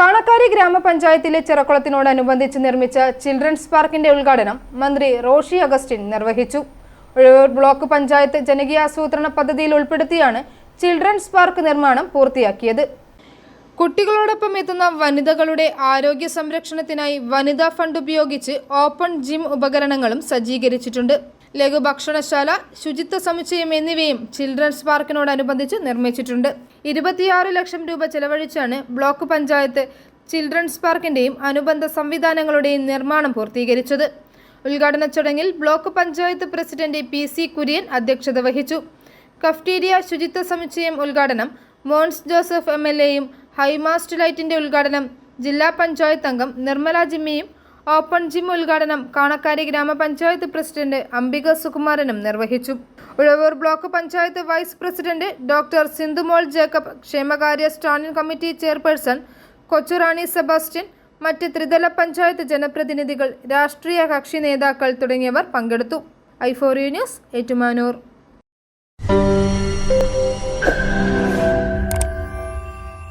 കാണക്കാരി ഗ്രാമപഞ്ചായത്തിലെ ചെറുക്കുളത്തിനോടനുബന്ധിച്ച് നിർമ്മിച്ച ചിൽഡ്രൻസ് പാർക്കിന്റെ ഉദ്ഘാടനം മന്ത്രി റോഷി അഗസ്റ്റിൻ നിർവഹിച്ചു. ബ്ലോക്ക് പഞ്ചായത്ത് ജനകീയാസൂത്രണ പദ്ധതിയിൽ ഉൾപ്പെടുത്തിയാണ് ചിൽഡ്രൻസ് പാർക്ക് നിർമ്മാണം പൂർത്തിയാക്കിയത്. കുട്ടികളോടൊപ്പം എത്തുന്ന വനിതകളുടെ ആരോഗ്യ സംരക്ഷണത്തിനായി വനിതാ ഫണ്ട് ഉപയോഗിച്ച് ഓപ്പൺ ജിം ഉപകരണങ്ങളും സജ്ജീകരിച്ചിട്ടുണ്ട്. ലഘുഭക്ഷണശാല ശുചിത്വ സമുച്ചയം എന്നിവയും ചിൽഡ്രൻസ് പാർക്കിനോടനുബന്ധിച്ച് നിർമ്മിച്ചിട്ടുണ്ട്. ഇരുപത്തിയാറ് ലക്ഷം രൂപ ചെലവഴിച്ചാണ് ബ്ലോക്ക് പഞ്ചായത്ത് ചിൽഡ്രൻസ് പാർക്കിന്റെയും അനുബന്ധ സംവിധാനങ്ങളുടെയും നിർമ്മാണം പൂർത്തീകരിച്ചത്. ഉദ്ഘാടന ചടങ്ങിൽ block panchayat president P C Kurian അധ്യക്ഷത വഹിച്ചു. കഫ്റ്റീരിയ ശുചിത്വ സമുച്ചയം ഉദ്ഘാടനം മോൻസ് ജോസഫ് എം എൽ എയും ഹൈമാസ്റ്റ് ലൈറ്റിന്റെ ഉദ്ഘാടനം ജില്ലാ പഞ്ചായത്ത് അംഗം നിർമ്മല ജിമ്മിയും ഓപ്പൺ ജിം ഉദ്ഘാടനം കാണക്കാരി ഗ്രാമപഞ്ചായത്ത് പ്രസിഡന്റ് അംബിക സുകുമാരനും നിർവഹിച്ചു. Uzhavoor block panchayat vice president doctor Sindhumol Jacob ക്ഷേമകാര്യ standing committee chairperson Kochurani Sebastian മറ്റ് ത്രിതല പഞ്ചായത്ത് ജനപ്രതിനിധികൾ രാഷ്ട്രീയ കക്ഷി നേതാക്കൾ തുടങ്ങിയവർ പങ്കെടുത്തു. ഐഫോറിയു ന്യൂസ് ഏറ്റുമാനൂർ.